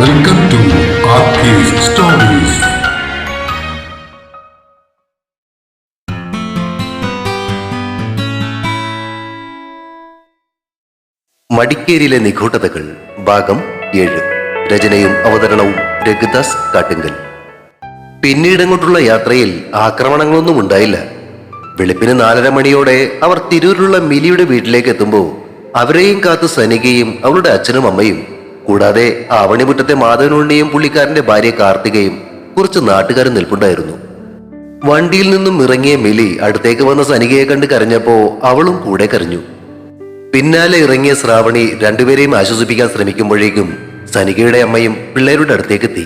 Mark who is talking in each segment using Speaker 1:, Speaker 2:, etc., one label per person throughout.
Speaker 1: Welcome to stories.
Speaker 2: മടിക്കേരിയിലെ നിഗൂഢതകൾ ഭാഗം ഏഴ്. രചനയും അവതരണവും രഘുദാസ് കാട്ടുങ്കൽ. പിന്നീടങ്ങോട്ടുള്ള യാത്രയിൽ ആക്രമണങ്ങളൊന്നും ഉണ്ടായില്ല. വെളുപ്പിന് നാലര മണിയോടെ അവർ തിരൂരിലുള്ള മിലിയുടെ വീട്ടിലേക്ക് എത്തുമ്പോൾ അവരെയും കാത്ത് സനികയും അവളുടെ അച്ഛനും അമ്മയും കൂടാതെ ആവണിമുറ്റത്തെ മാധവനുണ്ണിയും പുള്ളിക്കാരന്റെ ഭാര്യ കാർത്തികയും കുറച്ച് നാട്ടുകാരും നിൽപ്പുണ്ടായിരുന്നു. വണ്ടിയിൽ നിന്നും ഇറങ്ങിയ മിലി അടുത്തേക്ക് വന്ന സനികയെ കണ്ട് കരഞ്ഞപ്പോ അവളും കൂടെ കരഞ്ഞു. പിന്നാലെ ഇറങ്ങിയ ശ്രാവണി രണ്ടുപേരെയും ആശ്വസിപ്പിക്കാൻ ശ്രമിക്കുമ്പോഴേക്കും സനികയുടെ അമ്മയും പിള്ളേരുടെ അടുത്തേക്ക് എത്തി.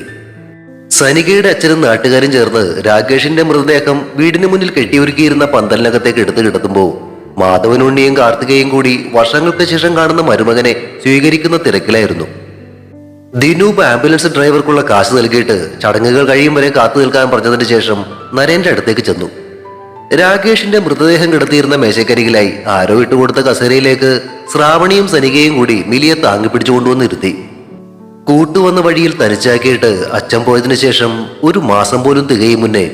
Speaker 2: സനികയുടെ അച്ഛനും നാട്ടുകാരും ചേർന്ന് രാകേഷിന്റെ മൃതദേഹം വീടിന് മുന്നിൽ കെട്ടിയൊരുക്കിയിരുന്ന പന്തലിനകത്തേക്ക് എടുത്തു കിടത്തുമ്പോൾ മാധവനുണ്ണിയും കാർത്തികയും കൂടി വർഷങ്ങൾക്ക് ശേഷം കാണുന്ന മരുമകനെ സ്വീകരിക്കുന്ന തിരക്കിലായിരുന്നു. ദിനൂപ് ആംബുലൻസ് ഡ്രൈവർക്കുള്ള കാശ് നൽകിയിട്ട് ചടങ്ങുകൾ കഴിയും വരെ കാത്തു നിൽക്കാൻ പറഞ്ഞതിന് ശേഷം നരേന്റെ അടുത്തേക്ക് ചെന്നു. രാകേഷിന്റെ മൃതദേഹം കിടത്തിയിരുന്ന മേശക്കരികിലായി ആരോ ഇട്ടുകൊടുത്ത കസേരയിലേക്ക് ശ്രാവണിയും സനികയും കൂടി മിലിയെ താങ്ങി പിടിച്ചു കൊണ്ടുവന്നിരുത്തി കൂട്ടുവന്ന വഴിയിൽ തനിച്ചാക്കിയിട്ട് അച്ഛൻ പോയതിനു ശേഷം ഒരു മാസം പോലും തികയും മുന്നേ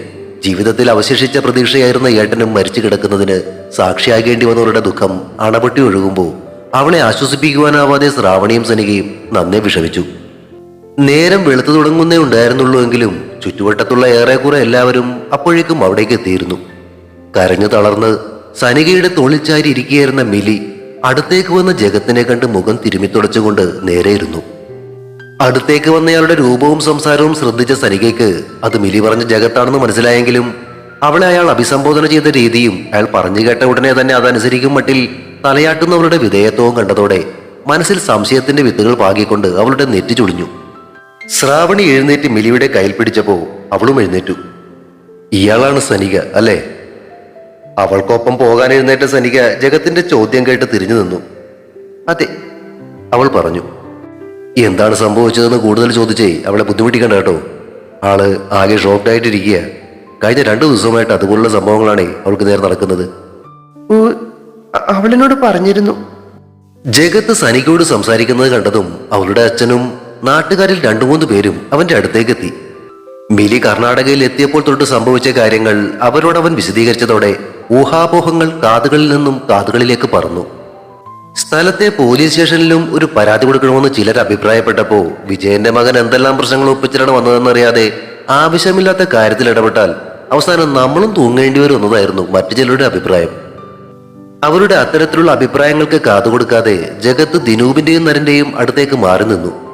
Speaker 2: ജീവിതത്തിൽ അവശേഷിച്ച പ്രതീക്ഷയായിരുന്ന ഏട്ടനും മരിച്ചു കിടക്കുന്നതിന് സാക്ഷിയാകേണ്ടി വന്നവരുടെ ദുഃഖം അണപൊട്ടി ഒഴുകുമ്പോൾ അവളെ ആശ്വസിപ്പിക്കുവാനാവാതെ ശ്രാവണിയും സനികയും നന്നെ വിഷമിച്ചു. നേരം വെളുത്തു തുടങ്ങുന്നേ ഉണ്ടായിരുന്നുള്ളൂ എങ്കിലും ചുറ്റുവട്ടത്തുള്ള ഏറെക്കുറെ എല്ലാവരും അപ്പോഴേക്കും അവിടേക്ക് എത്തിയിരുന്നു. കരഞ്ഞു തളർന്ന് സനികയുടെ തോളിച്ചാരി ഇരിക്കുകയായിരുന്ന മിലി അടുത്തേക്ക് വന്ന ജഗത്തിനെ കണ്ട് മുഖം തിരുമിത്തുടച്ചുകൊണ്ട് നേരെയിരുന്നു അടുത്തേക്ക് വന്നയാളുടെ രൂപവും സംസാരവും ശ്രദ്ധിച്ച സനികയ്ക്ക് അത് മിലി പറഞ്ഞ ജഗത്താണെന്ന് മനസ്സിലായെങ്കിലും അവളെ അയാൾ അഭിസംബോധന ചെയ്ത രീതിയും അയാൾ പറഞ്ഞു കേട്ട ഉടനെ തന്നെ അതനുസരിക്കും മട്ടിൽ തലയാട്ടുന്നവളുടെ വിധേയത്വവും കണ്ടതോടെ മനസ്സിൽ സംശയത്തിന്റെ വിത്തുകൾ പാകിക്കൊണ്ട് അവളുടെ നെറ്റി ചുളിഞ്ഞു. ശ്രാവണി എഴുന്നേറ്റ് മിലിയുടെ കയ്യിൽ പിടിച്ചപ്പോ അവളും എഴുന്നേറ്റു. ഇയാളാണ് സനിക അല്ലേ? അവൾക്കൊപ്പം പോകാൻ എഴുന്നേറ്റ സനിക ജഗത്തിന്റെ ചോദ്യം കേട്ട് തിരിഞ്ഞു നിന്നു. അതെ അവൾ പറഞ്ഞു. എന്താണ് സംഭവിച്ചതെന്ന് കൂടുതൽ ചോദിച്ചേ അവളെ ബുദ്ധിമുട്ടിക്കണ്ട കേട്ടോ. ആൾ ആകെ ഷോക്ഡ് ആയിട്ടിരിക്കുക. കഴിഞ്ഞ രണ്ടു ദിവസമായിട്ട് അതുപോലുള്ള സംഭവങ്ങളാണ് അവൾക്ക് നേരെ നടക്കുന്നത്.
Speaker 3: അവളിനോട് പറഞ്ഞിരുന്നു.
Speaker 2: ജഗത്ത് സനികയോട് സംസാരിക്കുന്നത് കണ്ടതും അവളുടെ അച്ഛനും നാട്ടുകാരിൽ രണ്ടു മൂന്ന് പേരും അവന്റെ അടുത്തേക്ക് എത്തി മിലി കർണാടകയിൽ എത്തിയപ്പോൾ തൊട്ട് സംഭവിച്ച കാര്യങ്ങൾ അവരോടവൻ വിശദീകരിച്ചതോടെ ഊഹാപോഹങ്ങൾ കാതുകളിൽ നിന്നും കാതുകളിലേക്ക് പറന്നു. സ്ഥലത്തെ പോലീസ് സ്റ്റേഷനിലും ഒരു പരാതി കൊടുക്കണമെന്ന് ചിലർ അഭിപ്രായപ്പെട്ടപ്പോ വിജയന്റെ മകൻ എന്തെല്ലാം പ്രശ്നങ്ങൾ ഒപ്പിച്ചിട്ടാണ് വന്നതെന്നറിയാതെ ആവശ്യമില്ലാത്ത കാര്യത്തിൽ ഇടപെട്ടാൽ അവസാനം നമ്മളും തൂങ്ങേണ്ടി വരും എന്നതായിരുന്നു മറ്റു ചിലരുടെ അഭിപ്രായം. അവരുടെ അത്തരത്തിലുള്ള അഭിപ്രായങ്ങൾക്ക് കാതുകൊടുക്കാതെ ജഗത്ത് ദിനൂപിന്റെയും നരന്റെയും അടുത്തേക്ക് മാറി നിന്നു.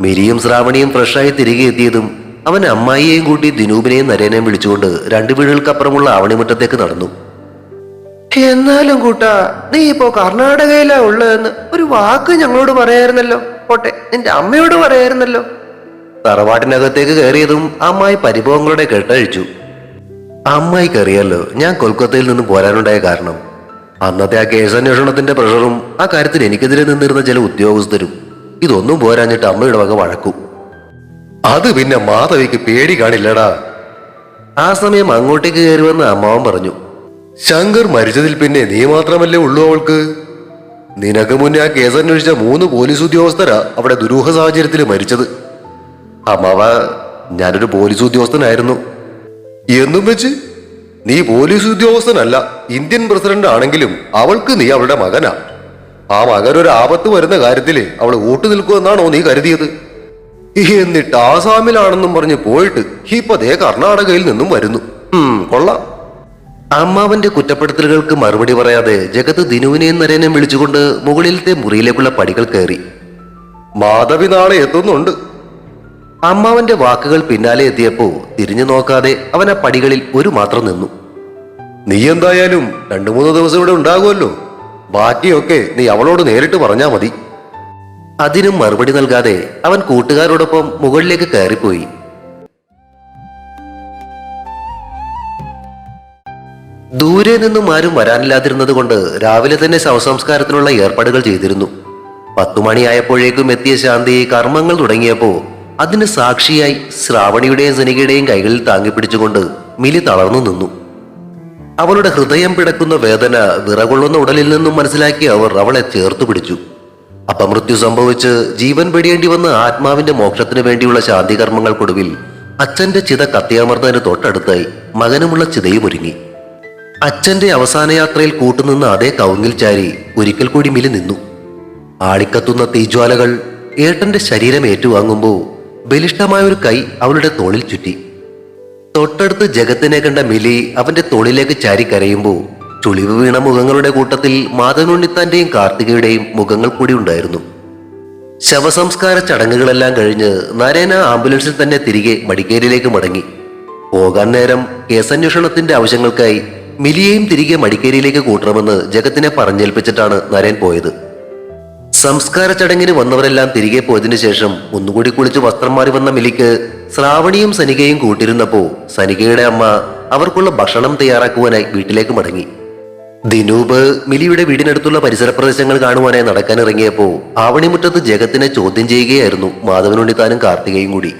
Speaker 2: മിരിയും ശ്രാവണിയും ഫ്രഷായി തിരികെ എത്തിയതും അവൻ അമ്മായിയെയും കൂട്ടി ദിനൂപിനെയും നരേനെയും വിളിച്ചുകൊണ്ട് രണ്ടു വീടുകൾക്കപ്പുറമുള്ള ആവണിമുറ്റത്തേക്ക് നടന്നു.
Speaker 3: എന്നാലും കൂട്ടാ നീ ഇപ്പോ കർണാടകയിലാ ഉള്ളതെന്ന് ഒരു വാക്ക് ഞങ്ങളോട് പറയായിരുന്നല്ലോ. പോട്ടെ നിന്റെ അമ്മയോട് പറയായിരുന്നല്ലോ.
Speaker 2: തറവാട്ടിനകത്തേക്ക് കയറിയതും അമ്മായി പരിഭവങ്ങളുടെ കെട്ടഴിച്ചു. അമ്മായി കയറിയല്ലോ ഞാൻ കൊൽക്കത്തയിൽ നിന്ന് പോരാനുണ്ടായ കാരണം. അന്നത്തെ ആ കേസന്വേഷണത്തിന്റെ പ്രഷറും ആ കാര്യത്തിൽ എനിക്കെതിരെ നിന്നിരുന്ന ചില ഉദ്യോഗസ്ഥരും ഇതൊന്നും പോരാഞ്ഞിട്ട് അമ്മയുടെ വക വഴക്കു. അത് പിന്നെ മാധവിക്ക് പേടി കാണില്ലടാ. ആ സമയം അങ്ങോട്ടേക്ക് കയറുമെന്ന് അമ്മാവൻ പറഞ്ഞു ശങ്കർ മരിച്ചതിൽ പിന്നെ നീ മാത്രമല്ലേ ഉള്ളൂ അവൾക്ക്? നിനക്ക് മുന്നേ ആ കേസ് അന്വേഷിച്ച മൂന്ന് പോലീസ് ഉദ്യോഗസ്ഥരാ അവിടെ ദുരൂഹ സാഹചര്യത്തിൽ മരിച്ചത്. അമ്മാവ ഞാനൊരു പോലീസ് ഉദ്യോഗസ്ഥനായിരുന്നു. എന്നും വെച്ച് നീ പോലീസ് ഉദ്യോഗസ്ഥനല്ല ഇന്ത്യൻ പ്രസിഡന്റ് ആണെങ്കിലും അവൾക്ക് നീ അവളുടെ മകനാ. ആ മകൻ ഒരു ആപത്ത് വരുന്ന കാര്യത്തിൽ അവൾ ഊട്ടു നിൽക്കുമെന്നാണോ നീ കരുതിയത്? എന്നിട്ട് ആസാമിലാണെന്നും പറഞ്ഞ് പോയിട്ട് ഇപ്പൊ ദേ കർണാടകയിൽ നിന്നും വരുന്നു. കൊള്ളാം. അമ്മാവന്റെ കുറ്റപ്പെടുത്തലുകൾക്ക് മറുപടി പറയാതെ ജഗത് ദിനുവിനെയും നരേനെയും വിളിച്ചുകൊണ്ട് മുകളിലത്തെ മുറിയിലേക്കുള്ള പടികൾ കയറി. മാധവി നാളെ എത്തുന്നുണ്ട്. അമ്മാവന്റെ വാക്കുകൾ പിന്നാലെ എത്തിയപ്പോ തിരിഞ്ഞു നോക്കാതെ അവൻ ആ പടികളിൽ ഒരു മാത്രം നിന്നു. നീ എന്തായാലും രണ്ടു മൂന്ന് ദിവസം ഇവിടെ ഉണ്ടാകുമല്ലോ. ബാക്കിയൊക്കെ നീ അവളോട് നേരിട്ട് പറഞ്ഞാ മതി. അതിനും മറുപടി നൽകാതെ അവൻ കൂട്ടുകാരോടൊപ്പം മുകളിലേക്ക് കയറിപ്പോയി. ദൂരെ നിന്നും ആരും വരാനില്ലാതിരുന്നത് കൊണ്ട് രാവിലെ തന്നെ ശവസംസ്കാരത്തിനുള്ള ഏർപ്പാടുകൾ ചെയ്തിരുന്നു. പത്തുമണിയായപ്പോഴേക്കും എത്തിയ ശാന്തി കർമ്മങ്ങൾ തുടങ്ങിയപ്പോ അതിന് സാക്ഷിയായി ശ്രാവണിയുടെയും സനികയുടെയും കൈകളിൽ താങ്ങിപ്പിടിച്ചുകൊണ്ട് മിലി തളർന്നു നിന്നു. അവളുടെ ഹൃദയം പിടക്കുന്ന വേദന വിറകൊള്ളുന്ന ഉടലിൽ നിന്നും മനസ്സിലാക്കി അവർ അവളെ ചേർത്തു പിടിച്ചു. അപമൃത്യു സംഭവിച്ച് ജീവൻ വെടിയേണ്ടി വന്ന ആത്മാവിന്റെ മോക്ഷത്തിന് വേണ്ടിയുള്ള ശാന്തികർമ്മങ്ങൾക്കൊടുവിൽ അച്ഛന്റെ ചിത കത്തിയമർന്നതിന് തൊട്ടടുത്തായി മകനുമുള്ള ചിതയും ഒരുങ്ങി. അച്ഛന്റെ അവസാന യാത്രയിൽ കൂട്ടുനിന്ന അതേ കൗങ്ങിൽ ചാരി ഒരിക്കൽ കൂടി മിലി നിന്നു. ആളിക്കത്തുന്ന തീജ്വാലകൾ ഏട്ടന്റെ ശരീരം ഏറ്റുവാങ്ങുമ്പോൾ ബലിഷ്ഠമായ ഒരു കൈ അവളുടെ തോളിൽ ചുറ്റി. തൊട്ടടുത്ത് ജഗത്തിനെ കണ്ട മിലി അവന്റെ തോളിലേക്ക് ചാരി കരയുമ്പോൾ ചുളിവ് വീണ മുഖങ്ങളുടെ കൂട്ടത്തിൽ മാധവനുണ്ണിത്താന്റെയും കാർത്തികയുടെയും മുഖങ്ങൾ കൂടി ഉണ്ടായിരുന്നു. ശവസംസ്കാര ചടങ്ങുകളെല്ലാം കഴിഞ്ഞ് നരേന ആംബുലൻസിൽ തന്നെ തിരികെ മടിക്കേരിയിലേക്ക് മടങ്ങി. പോകാൻ നേരം കേസന്വേഷണത്തിന്റെ ആവശ്യങ്ങൾക്കായി മിലിയെയും തിരികെ മടിക്കേരിയിലേക്ക് കൂട്ടണമെന്ന് ജഗത്തിനെ പറഞ്ഞേൽപ്പിച്ചിട്ടാണ് നരേൻ പോയത്. സംസ്കാര ചടങ്ങിന് വന്നവരെല്ലാം തിരികെ പോയതിനു ശേഷം ഒന്നുകൂടി കുളിച്ച് വസ്ത്രം മാറി വന്ന മിലിക്ക് ശ്രാവണിയും സനികയും കൂട്ടിരുന്നപ്പോ സനികയുടെ അമ്മ അവർക്കുള്ള ഭക്ഷണം തയ്യാറാക്കുവാനായി വീട്ടിലേക്ക് മടങ്ങി. ദിനൂപ് മിലിയുടെ വീടിനടുത്തുള്ള പരിസര പ്രദേശങ്ങൾ കാണുവാനായി നടക്കാനിറങ്ങിയപ്പോ ആവണിമുറ്റത്ത് ജഗത്തിനെ ചോദ്യം ചെയ്യുകയായിരുന്നു മാധവനുണ്ണിത്താനും കാർത്തികയും കൂടി.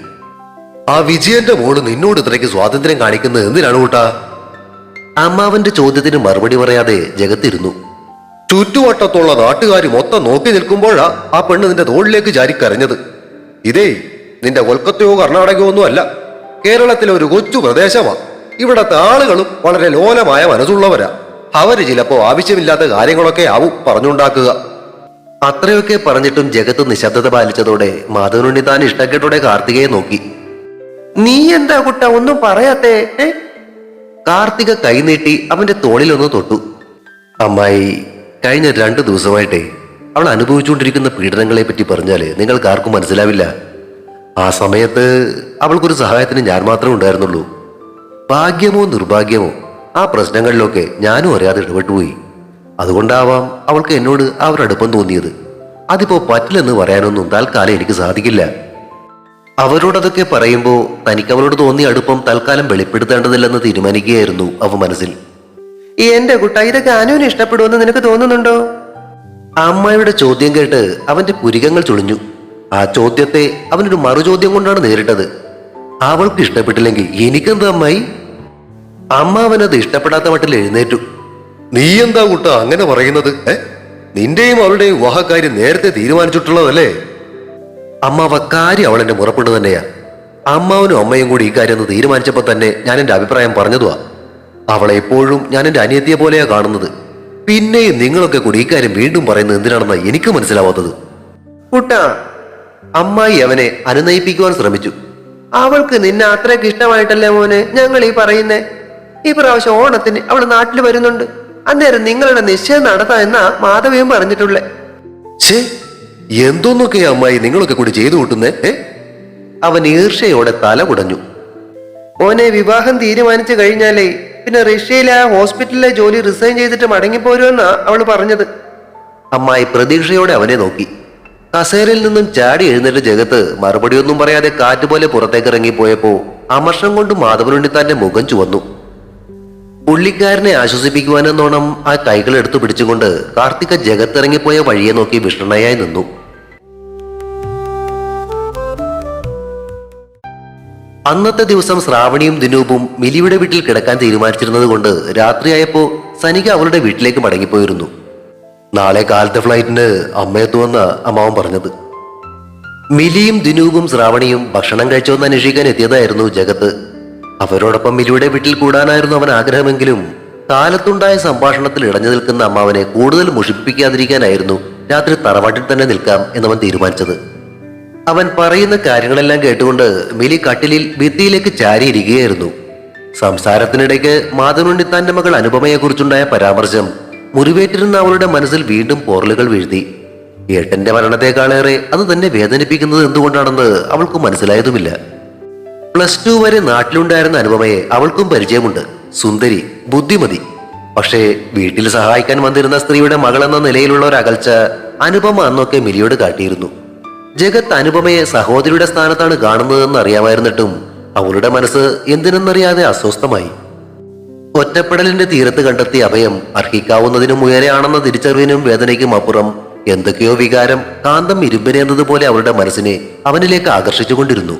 Speaker 2: ആ വിജയന്റെ മോൾ നിന്നോട് ഇത്രയ്ക്ക് സ്വാതന്ത്ര്യം കാണിക്കുന്നത് എന്തിനാണ് കൂട്ടാ? അമ്മാവന്റെ ചോദ്യത്തിന് മറുപടി പറയാതെ ജഗത്തിരുന്നു. ചുറ്റുവട്ടത്തുള്ള നാട്ടുകാർ മൊത്തം നോക്കി നിൽക്കുമ്പോഴാ ആ പെണ്ണ് നിന്റെ തോളിലേക്ക് ചാരിക്കരഞ്ഞത്. ഇതേ നിന്റെ കൊൽക്കത്തയോ കർണാടകയോ ഒന്നും അല്ല കേരളത്തിലെ ഒരു കൊച്ചു പ്രദേശമാ. ഇവിടത്തെ ആളുകളും വളരെ ലോലമായ മനസ്സുള്ളവരാ. അവർ ചിലപ്പോ ആവശ്യമില്ലാത്ത കാര്യങ്ങളൊക്കെ ആവും പറഞ്ഞുണ്ടാക്കുക. അത്രയൊക്കെ പറഞ്ഞിട്ടും ജഗത്ത് നിശബ്ദത പാലിച്ചതോടെ മാധവനുണ്ണി താൻ ഇഷ്ടക്കെട്ടോടെ കാർത്തികയെ നോക്കി.
Speaker 3: നീ എന്താ കുട്ട ഒന്നും പറയാത്തേ?
Speaker 2: കാർത്തിക കൈനീട്ടി അവന്റെ തോളിലൊന്ന് തൊട്ടു. അമ്മായി കഴിഞ്ഞ രണ്ട് ദിവസമായിട്ടേ അവൾ അനുഭവിച്ചുകൊണ്ടിരിക്കുന്ന പീഡനങ്ങളെ പറ്റി പറഞ്ഞാൽ നിങ്ങൾക്ക് ആർക്കും മനസ്സിലാവില്ല. ആ സമയത്ത് അവൾക്കൊരു സഹായത്തിന് ഞാൻ മാത്രമേ ഉണ്ടായിരുന്നുള്ളൂ. ഭാഗ്യമോ നിർഭാഗ്യമോ ആ പ്രശ്നങ്ങളിലൊക്കെ ഞാനും അറിയാതെ ഇടപെട്ടുപോയി. അതുകൊണ്ടാവാം അവൾക്ക് എന്നോട് അവരടുപ്പം തോന്നിയത്. അതിപ്പോ പറ്റില്ലെന്ന് പറയാനൊന്നും തൽക്കാലം എനിക്ക് സാധിക്കില്ല. അവരോടതൊക്കെ പറയുമ്പോൾ തനിക്ക് അവളോട് തോന്നിയ അടുപ്പം തൽക്കാലം വെളിപ്പെടുത്തേണ്ടതില്ലെന്ന് തീരുമാനിക്കുകയായിരുന്നു അവ മനസ്സിൽ.
Speaker 3: എന്റെ കുട്ട ഇതൊക്കെ അനുവിന് ഇഷ്ടപ്പെടുമെന്ന് നിനക്ക് തോന്നുന്നുണ്ടോ?
Speaker 2: അമ്മയുടെ ചോദ്യം കേട്ട് അവന്റെ പുരികങ്ങൾ ചുളിഞ്ഞു. ആ ചോദ്യത്തെ അവനൊരു മറുചോദ്യം കൊണ്ടാണ് നേരിട്ടത്. അവൾക്ക് ഇഷ്ടപ്പെട്ടില്ലെങ്കിൽ എനിക്കെന്താ അമ്മായി? അമ്മ അവനത് ഇഷ്ടപ്പെടാത്ത മട്ടിൽ എഴുന്നേറ്റു. നീ എന്താ കുട്ട അങ്ങനെ പറയുന്നത്? ഏ? നിന്റെയും അവളുടെയും വിവാഹക്കാര്യം നേരത്തെ തീരുമാനിച്ചിട്ടുള്ളതല്ലേ? അമ്മാവ കാര്യം അവൾ എന്റെ മുറപ്പെട്ട് തന്നെയാ. അമ്മാവനും അമ്മയും കൂടി ഈ കാര്യം ഒന്ന് തീരുമാനിച്ചപ്പോ തന്നെ ഞാൻ എന്റെ അഭിപ്രായം പറഞ്ഞതുവാ. അവളെ എപ്പോഴും ഞാൻ എന്റെ അനിയത്തിയെ പോലെയാ കാണുന്നത്. പിന്നെ നിങ്ങളൊക്കെ കൂടി ഇക്കാര്യം വീണ്ടും പറയുന്നത് എന്തിനാണെന്നാ എനിക്ക് മനസ്സിലാവാത്തത്.
Speaker 3: കുട്ട
Speaker 2: അമ്മായി അവനെ അനുനയിപ്പിക്കുവാൻ ശ്രമിച്ചു.
Speaker 3: അവൾക്ക് നിന്നെ അത്രയ്ക്ക് ഇഷ്ടമായിട്ടല്ലേ മോനെ ഞങ്ങൾ ഈ പറയുന്നേ? ഈ പ്രാവശ്യം ഓണത്തിന് അവൾ നാട്ടിൽ വരുന്നുണ്ട്. അന്നേരം നിങ്ങളുടെ നിശ്ചയം നടത്താം എന്നാ മാധവിയും പറഞ്ഞിട്ടുള്ളേ.
Speaker 2: ഛേ എന്തോന്നൊക്കെ അമ്മായി നിങ്ങളൊക്കെ കൂടി ചെയ്തു കൂട്ടുന്നേ അവൻ ഈർഷയോടെ തല കുടഞ്ഞു.
Speaker 3: ഓനെ വിവാഹം തീരുമാനിച്ചു കഴിഞ്ഞാലേ പിന്നെ റഷ്യയിലെ ഹോസ്പിറ്റലിലെ ജോലി റിസൈൻ ചെയ്തിട്ട് മടങ്ങിപ്പോരുമെന്നാ അവൾ പറഞ്ഞത്.
Speaker 2: അമ്മായി പ്രതീക്ഷയോടെ അവനെ നോക്കി. കസേരയിൽ നിന്നും ചാടി എഴുന്നേറ്റ ജഗത്ത് മറുപടിയൊന്നും പറയാതെ കാറ്റുപോലെ പുറത്തേക്ക് ഇറങ്ങിപ്പോയപ്പോ അമർഷം കൊണ്ട് മാധവനുണ്ണി തന്റെ മുഖം ചുവന്നു. പുള്ളിക്കാരനെ ആശ്വസിപ്പിക്കുവാനെന്നോണം ആ കൈകൾ എടുത്തു പിടിച്ചുകൊണ്ട് കാർത്തിക ജഗത്തിറങ്ങിപ്പോയ വഴിയെ നോക്കി വിഷ്ണനായി നിന്നു. അന്നത്തെ ദിവസം ശ്രാവണിയും ദിനൂപും മിലിയുടെ വീട്ടിൽ കിടക്കാൻ തീരുമാനിച്ചിരുന്നത് കൊണ്ട് രാത്രിയായപ്പോ സനിക അവളുടെ വീട്ടിലേക്ക് മടങ്ങിപ്പോയിരുന്നു. നാളെ കാലത്തെ ഫ്ലൈറ്റിന് അമ്മയെത്തുമെന്ന അമ്മാവൻ പറഞ്ഞത്. മിലിയും ദിനൂപും ശ്രാവണിയും ഭക്ഷണം കഴിച്ചോന്ന് അന്വേഷിക്കാൻ എത്തിയതായിരുന്നു ജഗത്ത്. അവരോടൊപ്പം മിലിയുടെ വീട്ടിൽ കൂടാനായിരുന്നു അവൻ ആഗ്രഹമെങ്കിലും കാലത്തുണ്ടായ സംഭാഷണത്തിൽ ഇടഞ്ഞു നിൽക്കുന്ന അമ്മാവനെ കൂടുതൽ മുഷിപ്പിക്കാതിരിക്കാനായിരുന്നു രാത്രി തറവാട്ടിൽ തന്നെ നിൽക്കാം എന്നവൻ തീരുമാനിച്ചത്. അവൻ പറയുന്ന കാര്യങ്ങളെല്ലാം കേട്ടുകൊണ്ട് മിലി കട്ടിലിൽ ഭിത്തിയിലേക്ക് ചാരിയിരിക്കുകയായിരുന്നു. സംസാരത്തിനിടയ്ക്ക് മാധവനുണ്ണിത്താന്റെ മകൾ അനുപമയെക്കുറിച്ചുണ്ടായ പരാമർശം മുറിവേറ്റിരുന്ന അവളുടെ മനസ്സിൽ വീണ്ടും പോറലുകൾ വീഴ്ത്തി. ഏട്ടന്റെ മരണത്തെക്കാളേറെ അത് തന്നെ വേദനിപ്പിക്കുന്നത് എന്തുകൊണ്ടാണെന്ന് അവൾക്ക് മനസ്സിലായതുമില്ല. പ്ലസ് ടു വരെ നാട്ടിലുണ്ടായിരുന്ന അനുപമയെ അവൾക്കും പരിചയമുണ്ട്. സുന്ദരി ബുദ്ധിമതി. പക്ഷേ വീട്ടിൽ സഹായിക്കാൻ വന്നിരുന്ന സ്ത്രീയുടെ മകളെന്ന നിലയിലുള്ള ഒരു അകൽച്ച അനുപമ അന്നൊക്കെ മിലിയോട് കാട്ടിയിരുന്നു. ജഗത്ത് അനുപമയെ സഹോദരിയുടെ സ്ഥാനത്താണ് കാണുന്നതെന്ന് അറിയാമായിരുന്നിട്ടും അവളുടെ മനസ്സ് എന്തിനെന്നറിയാതെ അസ്വസ്ഥമായി. ഒറ്റപ്പെടലിന്റെ തീരത്ത് കണ്ടെത്തിയ അഭയം അർഹിക്കാവുന്നതിനും ഉയരെയാണെന്ന തിരിച്ചറിവിനും വേദനയ്ക്കും അപ്പുറം എന്തൊക്കെയോ വികാരം കാന്തം ഇരുമ്പിനേന്നതുപോലെ അവളുടെ മനസ്സിനെ അവനിലേക്ക് ആകർഷിച്ചുകൊണ്ടിരുന്നു.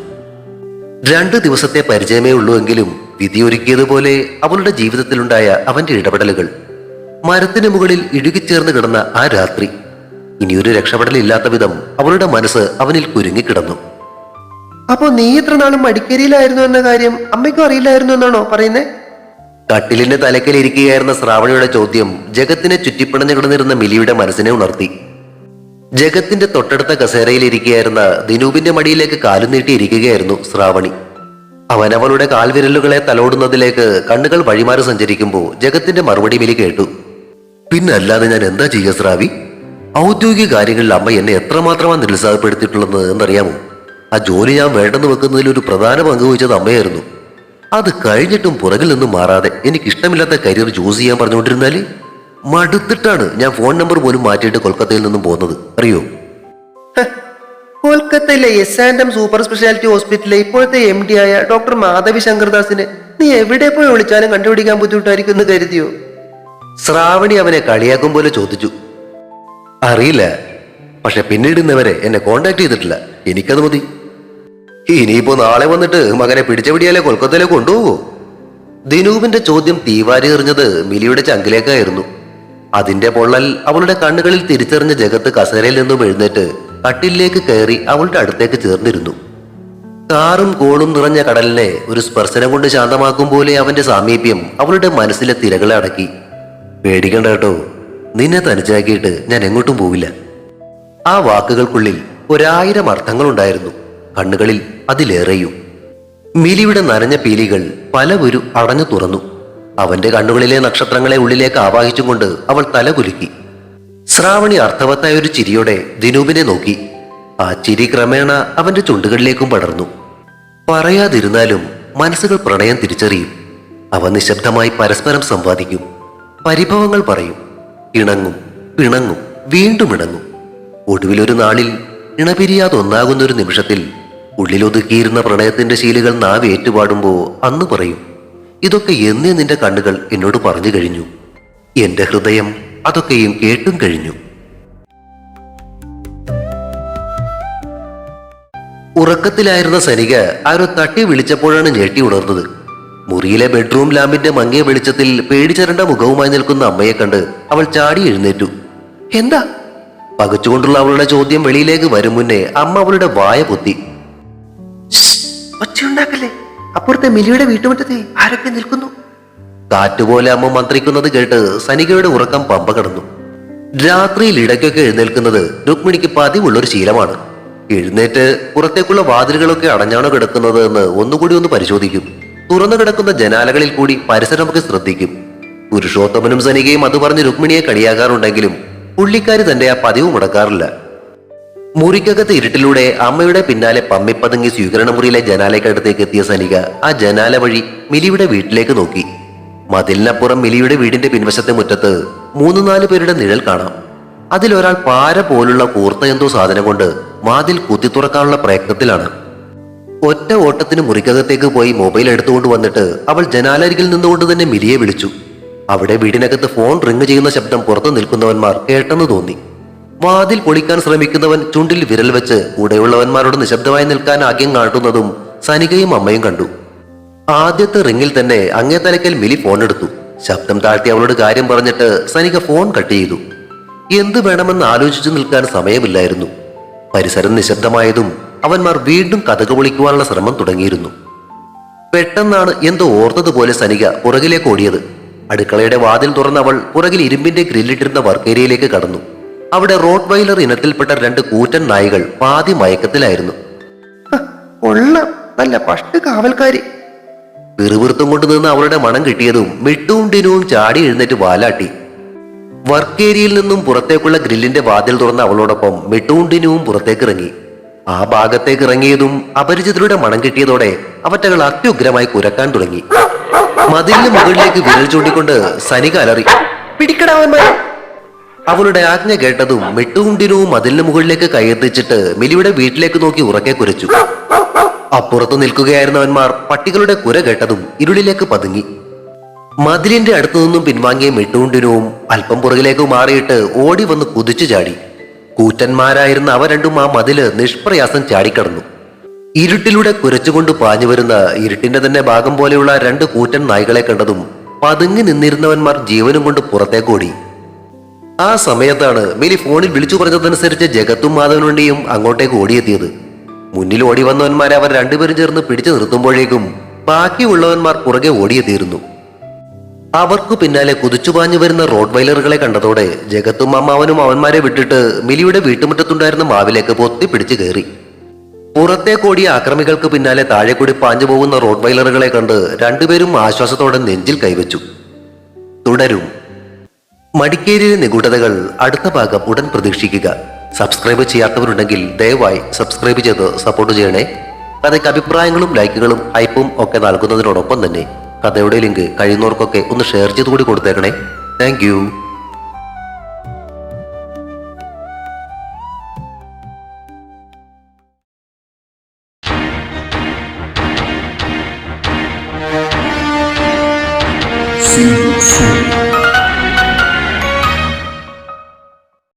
Speaker 2: രണ്ടു ദിവസത്തെ പരിചയമേ ഉള്ളൂ എങ്കിലും വിധിയൊരുക്കിയതുപോലെ അവളുടെ ജീവിതത്തിലുണ്ടായ അവന്റെ ഇടപെടലുകൾ. മരത്തിന് മുകളിൽ ഇടുകിച്ചേർന്ന് കിടന്ന ആ രാത്രി ഇനിയൊരു രക്ഷപ്പെടലില്ലാത്ത വിധം അവളുടെ മനസ്സ് അവനിൽ കുരുങ്ങിക്കിടന്നു.
Speaker 3: അപ്പോ നീ ഇത്ര നാളും മടിക്കേരിയിലായിരുന്നു എന്ന കാര്യം അമ്മയ്ക്കും അറിയില്ലായിരുന്നു എന്നാണോ പറയുന്നേ?
Speaker 2: കട്ടിലിന്റെ തലക്കലിരിക്കുകയായിരുന്ന ശ്രാവണിയുടെ ചോദ്യം ജഗത്തിനെ ചുറ്റിപ്പിണഞ്ഞു കിടന്നിരുന്ന മിലിയുടെ മനസ്സിനെ ഉണർത്തി. ജഗത്തിന്റെ തൊട്ടടുത്ത കസേരയിൽ ഇരിക്കുകയായിരുന്ന ദിനൂപിന്റെ മടിയിലേക്ക് കാലു നീട്ടിയിരിക്കുകയായിരുന്നു ശ്രാവണി. അവൻ അവളുടെ കാൽവിരലുകളെ തലോടുന്നതിലേക്ക് കണ്ണുകൾ വഴിമാറി സഞ്ചരിക്കുമ്പോൾ ജഗത്തിന്റെ മറുപടി മിലി കേട്ടു. പിന്നല്ലാതെ ഞാൻ എന്താ ചെയ്യുക ശ്രാവി? ഔദ്യോഗിക കാര്യങ്ങളിൽ അമ്മ എന്നെ എത്രമാത്രമാണ് നിരുത്സാഹപ്പെടുത്തിയിട്ടുള്ളത് എന്നറിയാമോ? ആ ജോലി ഞാൻ വേണ്ടെന്ന് വെക്കുന്നതിൽ ഒരു പ്രധാന പങ്ക് വഹിച്ചത് അമ്മയായിരുന്നു. അത് കഴിഞ്ഞിട്ടും പുറകിൽ നിന്നും മാറാതെ എനിക്ക് ഇഷ്ടമില്ലാത്ത കരിയർ ചൂസ് ചെയ്യാൻ പറഞ്ഞുകൊണ്ടിരുന്നാൽ മടുത്തിട്ടാണ് ഞാൻ ഫോൺ നമ്പർ പോലും മാറ്റിയിട്ട് കൊൽക്കത്തയിൽ നിന്നും പോകുന്നത്. അറിയോ?
Speaker 3: കൊൽക്കത്തയിലെ S and M super speciality ഹോസ്പിറ്റലിലെ ഇപ്പോഴത്തെ എം ഡി ആയ ഡോക്ടർ മാധവി ശങ്കർദാസിനെ നീ എവിടെ പോയി വിളിച്ചാലും കണ്ടുപിടിക്കാൻ ബുദ്ധിമുട്ടായിരിക്കും എന്ന് കരുതിയോ?
Speaker 2: ശ്രാവണി അവനെ കളിയാക്കും പോലെ ചോദിച്ചു. അറിയില്ല. പക്ഷെ പിന്നീട് ഇന്നവരെ എന്നെ കോണ്ടാക്ട് ചെയ്തിട്ടില്ല. എനിക്കത് മതി. ഇനിയിപ്പോ നാളെ വന്നിട്ട് മകനെ പിടിച്ചപിടിയാലെ കൊൽക്കത്തയിലേക്ക് കൊണ്ടുപോകൂ. ദിനൂപിന്റെ ചോദ്യം തീവാരി എറിഞ്ഞത് മിലിയുടെ ചങ്കിലേക്കായിരുന്നു. അതിന്റെ പൊള്ളൽ അവളുടെ കണ്ണുകളിൽ തിരിച്ചറിഞ്ഞ ജഗത്ത് കസേരയിൽ നിന്നും എഴുന്നേറ്റ് കട്ടിലേക്ക് കയറി അവളുടെ അടുത്തേക്ക് ചേർന്നിരുന്നു. കാറും കോളും നിറഞ്ഞ കടലിനെ ഒരു സ്പർശനം കൊണ്ട് ശാന്തമാക്കും പോലെ അവന്റെ സാമീപ്യം അവളുടെ മനസ്സിലെ തിരകളെ അടക്കി. പേടിക്കണ്ട കേട്ടോ. നിന്നെ തനിച്ചാക്കിയിട്ട് ഞാൻ എങ്ങോട്ടും പോവില്ല. ആ വാക്കുകൾക്കുള്ളിൽ ഒരായിരം അർത്ഥങ്ങളുണ്ടായിരുന്നു. കണ്ണുകളിൽ അതിലേറെയും. മിലിയുടെ നനഞ്ഞ പീലികൾ പലവരു അടഞ്ഞു തുറന്നു. അവന്റെ കണ്ണുകളിലെ നക്ഷത്രങ്ങളെ ഉള്ളിലേക്ക് ആവാഹിച്ചുകൊണ്ട് അവൾ തല കുലുക്കി. ശ്രാവണി അർത്ഥവത്തായ ഒരു ചിരിയോടെ ദിനൂപിനെ നോക്കി. ആ ചിരി ക്രമേണ അവന്റെ ചുണ്ടുകളിലേക്കും പടർന്നു. പറയാതിരുന്നാലും മനസ്സുകൾ പ്രണയം തിരിച്ചറിയും. അവ നിശബ്ദമായി പരസ്പരം സംവാദിക്കും. പരിഭവങ്ങൾ പറയും. ഇണങ്ങും പിണങ്ങും വീണ്ടും ഇണങ്ങും. ഒടുവിലൊരു നാളിൽ ഇണപിരിയാതൊന്നാകുന്ന ഒരു നിമിഷത്തിൽ ഉള്ളിലൊതുക്കിയിരുന്ന പ്രണയത്തിന്റെ ശീലുകൾ നാവ് ഏറ്റുപാടുമ്പോ അന്ന് പറയും ഇതൊക്കെ എന്നേ നിന്റെ കണ്ണുകൾ എന്നോട് പറഞ്ഞു കഴിഞ്ഞു. എന്റെ ഹൃദയം അതൊക്കെയും കേട്ടും കഴിഞ്ഞു. ഉറക്കത്തിലായിരുന്ന സനിക ആരോ തട്ടി വിളിച്ചപ്പോഴാണ് ഞെട്ടി ഉണർന്നത്. മുറിയിലെ ബെഡ്റൂം ലാമ്പിന്റെ മങ്ങിയ വെളിച്ചത്തിൽ പേടിച്ചരണ്ട മുഖവുമായി നിൽക്കുന്ന അമ്മയെ കണ്ട് അവൾ ചാടി എഴുന്നേറ്റു. എന്താ? പകച്ചുകൊണ്ടുള്ള അവളുടെ ചോദ്യം വെളിയിലേക്ക് വരും മുന്നേ അമ്മ അവളുടെ വായ പൊത്തി.
Speaker 3: ഒച്ചയുണ്ടാക്കല്ലേ? അപ്പുറത്തെ മിലിയുടെ വീട്ടുമുറ്റത്തെ ആരൊക്കെ നിൽക്കുന്നു?
Speaker 2: കാറ്റുപോലെ അമ്മ മന്ത്രിക്കുന്നത് കേട്ട് സനികയുടെ ഉറക്കം പമ്പ കടന്നു. രാത്രിയിൽ ഇടയ്ക്കൊക്കെ എഴുന്നേൽക്കുന്നത് രുക്മിണിക്ക് പതിവുള്ളൊരു ശീലമാണ്. എഴുന്നേറ്റ് പുറത്തേക്കുള്ള വാതിലുകളൊക്കെ അടഞ്ഞാണോ കിടക്കുന്നത് എന്ന് ഒന്നുകൂടി ഒന്ന് പരിശോധിക്കും. തുറന്നു കിടക്കുന്ന ജനാലകളിൽ കൂടി പരിസരമൊക്കെ ശ്രദ്ധിക്കും. പുരുഷോത്തമനും സനികയും അത് പറഞ്ഞ് രുക്മിണിയെ കളിയാകാറുണ്ടെങ്കിലും പുള്ളിക്കാരി തന്റെ ആ പതിവ് മുടക്കാറില്ല. മുറിക്കകത്ത് ഇരുട്ടിലൂടെ അമ്മയുടെ പിന്നാലെ പമ്മിപ്പതുങ്ങി സ്വീകരണ മുറിയിലെ ജനാലയ്ക്കടുത്തേക്ക് എത്തിയ സനിക ആ ജനാല വഴി മിലിയുടെ വീട്ടിലേക്ക് നോക്കി. മതിലിനപ്പുറം മിലിയുടെ വീടിന്റെ പിൻവശത്തെ മുറ്റത്ത് മൂന്ന് നാല് പേരുടെ നിഴൽ കാണാം. അതിലൊരാൾ പാര പോലുള്ള കൂർത്ത എന്തോ സാധനം കൊണ്ട് വാതിൽ കുത്തി തുറക്കാനുള്ള പ്രയത്നത്തിലാണ്. ഒറ്റ ഓട്ടത്തിന് മുറിക്കകത്തേക്ക് പോയി മൊബൈൽ എടുത്തുകൊണ്ട് വന്നിട്ട് അവൾ ജനാലരികിൽ നിന്നുകൊണ്ട് തന്നെ മിലിയെ വിളിച്ചു. അവിടെ വീടിനകത്ത് ഫോൺ റിങ് ചെയ്യുന്ന ശബ്ദം പുറത്തു നിൽക്കുന്നവന്മാർ കേട്ടെന്ന് തോന്നി. വാതിൽ പൊളിക്കാൻ ശ്രമിക്കുന്നവൻ ചുണ്ടിൽ വിരൽ വെച്ച് കൂടെയുള്ളവന്മാരോട് നിശബ്ദമായി നിൽക്കാൻ ആഗ്യം കാട്ടുന്നതും സനികയും അമ്മയും കണ്ടു. ആദ്യത്തെ റിങ്ങിൽ തന്നെ അങ്ങേ തലക്കൽ മിലി ഫോൺ എടുത്തു. ശബ്ദം താഴ്ത്തി അവളോട് കാര്യം പറഞ്ഞിട്ട് സനിക ഫോൺ കട്ട് ചെയ്തു. എന്ത് വേണമെന്ന് ആലോചിച്ചു നിൽക്കാൻ സമയമില്ലായിരുന്നു. പരിസരം നിശബ്ദമായതും അവന്മാർ വീണ്ടും കഥക പൊളിക്കുവാനുള്ള ശ്രമം തുടങ്ങിയിരുന്നു. പെട്ടെന്നാണ് എന്തോ ഓർത്തതുപോലെ സനിക പുറകിലേക്ക് ഓടിയത്. അടുക്കളയുടെ വാതിൽ തുറന്നവൾ പുറകിൽ ഇരുമ്പിന്റെ ഗ്രില്ലിട്ടിരുന്ന വർക്കേരിയയിലേക്ക് കടന്നു. അവിടെ റോഡ് വൈലർ ഇനത്തിൽപ്പെട്ട രണ്ട് കൂറ്റൻ നായകൾ പാതി മയക്കത്തിലായിരുന്നു.
Speaker 3: കൊള്ളാം നല്ല പഷ്ട് കാവൽക്കാരി.
Speaker 2: പിറുപിറുത്തും കൊണ്ടു നിന്ന് അവളുടെ മണം കിട്ടിയതും മിട്ടും ടിനുവും ചാടി എഴുന്നേറ്റ് വാലാട്ടി. വർക്കേരിയിൽ നിന്നും പുറത്തേക്കുള്ള ഗ്രില്ലിന്റെ വാതിൽ തുറന്ന അവളോടൊപ്പം മിട്ടുവും ടിനുവും പുറത്തേക്ക് ഇറങ്ങി ആ ഭാഗത്തേക്ക് ഇറങ്ങിയതും അപരിചിതരുടെ മണം കിട്ടിയതോടെ അവറ്റകൾ അത്യുഗ്രമായി കുരക്കാൻ തുടങ്ങി. മതിലിന് മുകളിലേക്ക് വിരൽ ചൂണ്ടിക്കൊണ്ട് സനിക അലറി
Speaker 3: പിടിക്കടാവന്മാരെ
Speaker 2: അവളുടെ ആജ്ഞ കേട്ടതും മിട്ടുകുണ്ടിനും മതിലിന് മുകളിലേക്ക് കൈയെത്തിച്ചിട്ട് മിലിയുടെ വീട്ടിലേക്ക് നോക്കി ഉറക്കെ കുരച്ചു. അപ്പുറത്ത് നിൽക്കുകയായിരുന്നവന്മാർ പട്ടികളുടെ കുര കേട്ടതും ഇരുളിലേക്ക് പതുങ്ങി. മതിലിന്റെ അടുത്തു നിന്നും പിൻവാങ്ങിയ മിട്ടുകുണ്ടിനും അല്പം പുറകിലേക്ക് മാറിയിട്ട് ഓടി വന്ന് കുതിച്ചു ചാടി. കൂറ്റന്മാരായിരുന്ന അവ രണ്ടും ആ മതിൽ നിഷ്പ്രയാസം ചാടിക്കടന്നു. ഇരുട്ടിലൂടെ കുരച്ചുകൊണ്ട് പാഞ്ഞു വരുന്ന ഇരുട്ടിന്റെ തന്നെ ഭാഗം പോലെയുള്ള രണ്ട് കൂറ്റൻ നായ്കളെ കണ്ടതും പതുങ്ങി നിന്നിരുന്നവന്മാർ ജീവനും കൊണ്ട് പുറത്തേക്കോടി ആ സമയത്താണ് മിലി ഫോണിൽ വിളിച്ചു പറഞ്ഞതനുസരിച്ച് ജഗത്തും മാധവനുണ്ടിയും അങ്ങോട്ടേക്ക് ഓടിയെത്തിയത്. മുന്നിൽ ഓടി വന്നവന്മാരെ അവർ രണ്ടുപേരും ചേർന്ന് പിടിച്ചു നിർത്തുമ്പോഴേക്കും ബാക്കിയുള്ളവന്മാർ പുറകെ ഓടിയെത്തിയിരുന്നു. അവർക്ക് പിന്നാലെ കുതിച്ചുപാഞ്ഞു വരുന്ന റോഡ് വൈലറുകളെ കണ്ടതോടെ ജഗത്തും അമ്മാവനും അവന്മാരെ വിട്ടിട്ട് മിലിയുടെ വീട്ടുമുറ്റത്തുണ്ടായിരുന്ന മാവിലേക്ക് പൊത്തി പിടിച്ചു കയറി. പുറത്തേക്കോടിയ ആക്രമികൾക്ക് പിന്നാലെ താഴെ കൂടി പാഞ്ഞു പോകുന്ന റോഡ് വൈലറുകളെ കണ്ട് രണ്ടുപേരും ആശ്വാസത്തോടെ നെഞ്ചിൽ കൈവച്ചു. തുടരും. മടിക്കേരിയിലെ നിഗൂഢതകൾ അടുത്ത ഭാഗം ഉടൻ പ്രതീക്ഷിക്കുക. സബ്സ്ക്രൈബ് ചെയ്യാത്തവരുണ്ടെങ്കിൽ ദയവായി സബ്സ്ക്രൈബ് ചെയ്ത് സപ്പോർട്ട് ചെയ്യണേ. കഥയ്ക്ക് അഭിപ്രായങ്ങളും ലൈക്കുകളും ഹൈപ്പും ഒക്കെ നൽകുന്നതിനോടൊപ്പം തന്നെ. കഥയുടെ ലിങ്ക് കഴിയുന്നവർക്കൊക്കെ ഒന്ന് ഷെയർ ചെയ്ത് കൂടി കൊടുത്തേക്കണേ. താങ്ക്